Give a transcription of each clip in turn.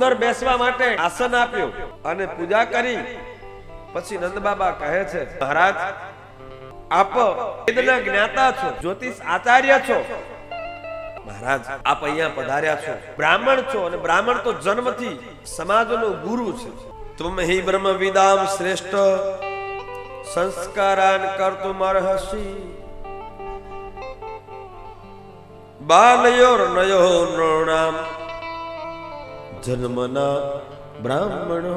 સુંદર બેસવા માટે આસન આપ્યું અને પૂજા કરી. પછી નંદ બાબા કહે છે, મહારાજ, આપ વેદના જ્ઞાતા છો, જ્યોતિષ આચાર્ય છો. મહારાજ, આપ અહીંયા પધાર્યા છો. બ્રાહ્મણ છો અને બ્રાહ્મણ તો જન્મથી સમાજનો ગુરુ છે. તુમ હિ બ્રહ્મ વિદામ શ્રેષ્ઠ. સંસ્કારાન કર્તુમ અર્હસી. બાલયોર નયો નૃણામ. જન્મના બ્રાહ્મણો.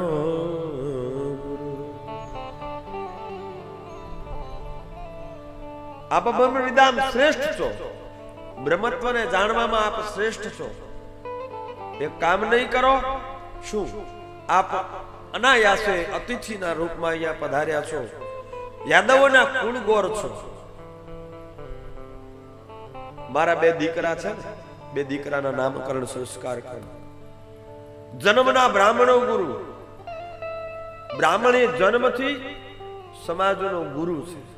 આપ બ્રહ્મ વિદામ શ્રેષ્ઠ છો. બ્રહ્મત્વને જાણવામાં આપ શ્રેષ્ઠ છો. એક કામ નહીં કરો. શું? આપ અનાયાસે અતિથિના રૂપમાં અહીંયા પધાર્યા છો. યાદવોના કુળ ગોર છો. મારા બે દીકરા છે બે દીકરાના નામકરણ સંસ્કાર કરો. જન્મના બ્રાહ્મણો ગુરુ. બ્રાહ્મણ એ જન્મથી સમાજનો ગુરુ છે.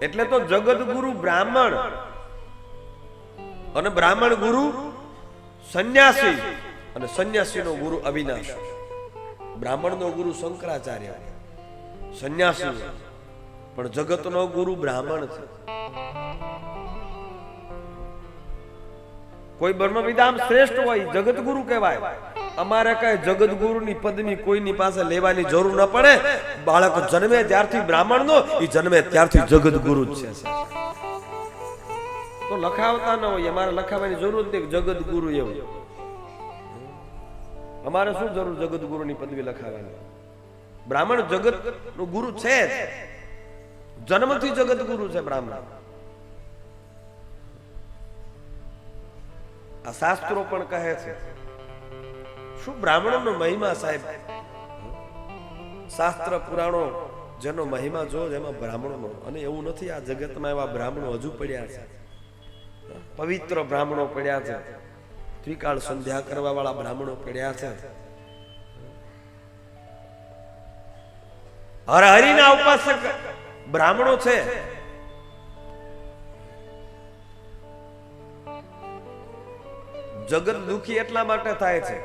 એટલે તો જગત ગુરુ બ્રાહ્મણ અને બ્રાહ્મણ ગુરુ સંન્યાસી અને સંન્યાસીનો ગુરુ અવિનાશ. બ્રાહ્મણનો ગુરુ શંકરાચાર્ય. સંન્યાસી. પણ જગતનો ગુરુ બ્રાહ્મણ છે. કોઈ બ્રહ્મવિદામ શ્રેષ્ઠ હોય જગતગુરુ કહેવાય. અમારે કઈ જગત ગુરુની પદવી કોઈની પાસે લેવાની જરૂર ન પડે. બાળક જન્મે ત્યારથી બ્રાહ્મણનો એ જન્મે ત્યારથી જગતગુરુ જ છે તો લખાવતા ન હોય અમારે લખાવવાની જરૂર નથી જગતગુરુ ગુરુ એવું. અમારે શું જરૂર જગત ગુરુની પદવી લખાવવાની? બ્રાહ્મણ જગતનું ગુરુ છે જન્મથી જગત ગુરુ છે બ્રાહ્મણ. આ શાસ્ત્રો પણ કહે છે. શું બ્રાહ્મણોનો મહિમા સાહેબ? શાસ્ત્ર પુરાણો જેનો મહિમા જો એમાં બ્રાહ્મણોનો. અને એવું નથી આ જગતમાં એવા બ્રાહ્મણો હજુ પડ્યા છે. પવિત્ર બ્રાહ્મણો પડ્યા છે. ત્રિકાળ સંધ્યા કરવા વાળા બ્રાહ્મણો પડ્યા છે. હર હરિના ઉપાસક બ્રાહ્મણો છે. જગત દુખી એટલા માટે થાય છે.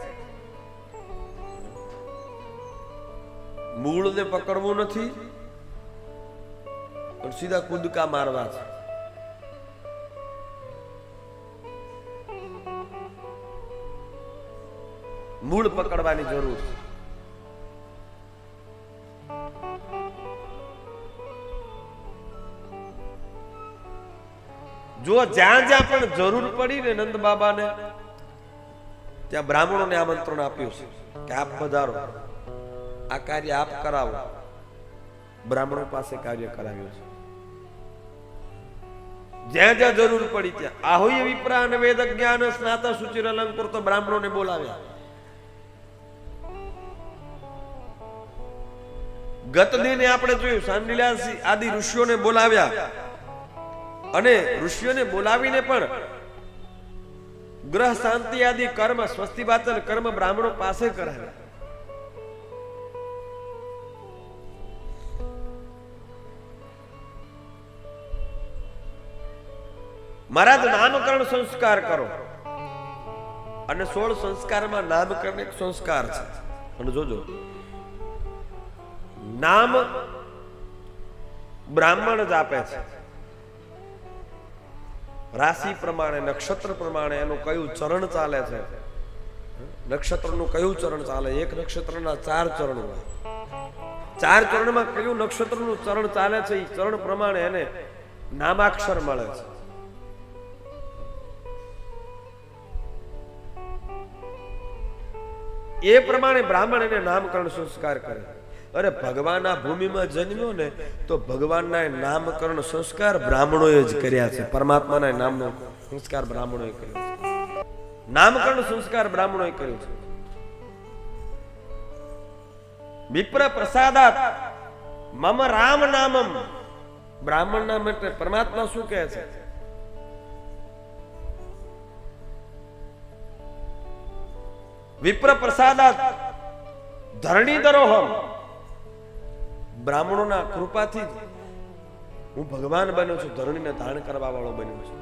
મૂળને પકડવું નથી, પણ સીધા કૂદકા મારવા છે. મૂળ પકડવાની જરૂર છે. જો જ્યાં જ્યાં પણ જરૂર પડી ને નંદ બાબાને ત્યાં બ્રાહ્મણોને આમંત્રણ આપ્યું છે કે આપ પધારો. આ કાર્ય આપ કરાવો. બ્રાહ્મણો પાસે કાર્ય કરાવ્યું છે. જ્યાં જ્યાં જરૂર પડી ત્યાં. આહોય વિપ્રા અને વેદ જ્ઞાન સ્નાતા સુચિર અલંકુર તો બ્રાહ્મણોને બોલાવ્યા. ગત દિને આપણે જોયું સાંડિલાસી આદિ ઋષિઓને બોલાવ્યા. અને ઋષિઓને બોલાવીને પણ ગ્રહ શાંતિ આદિ કર્મ, સ્વસ્તિ વાચન કર્મ બ્રાહ્મણો પાસે કરાવે મહારાજ, નામકરણ સંસ્કાર કરો. અને સોળ સંસ્કારમાં નામકરણ એક સંસ્કાર છે. અને જોજો. નામ બ્રાહ્મણ જ આપે છે. રાશિ પ્રમાણે, નક્ષત્ર પ્રમાણે એનું કયું ચરણ ચાલે છે? નક્ષત્રનું કયું ચરણ ચાલે? એક નક્ષત્રના ચાર ચરણ હોય ચાર ચરણમાં કયું નક્ષત્રનું ચરણ ચાલે છે? એ ચરણ પ્રમાણે એને નામાક્ષર મળે છે. એ પ્રમાણે બ્રાહ્મણ એને નામકરણ સંસ્કાર કરે. અરે ભગવાન આ ભૂમિમાં જન્મ્યો ને, તો ભગવાનના નામકરણ સંસ્કાર બ્રાહ્મણોએ જ કર્યા છે. પરમાત્માના નામનો સંસ્કાર બ્રાહ્મણોએ કર્યો છે. નામકરણ સંસ્કાર બ્રાહ્મણોએ કર્યો છે. વિપ્ર પ્રસાદાત મમ રામ નામમ. બ્રાહ્મણ નામ એટલે પરમાત્મા શું કહે છે? વિપ્ર પ્રસાદાત ધરણી દરોહમ બ્રાહ્મણોના કૃપાથી જ હું ભગવાન બન્યો છું ધરણીને ધારણ કરવા વાળો બન્યો છું.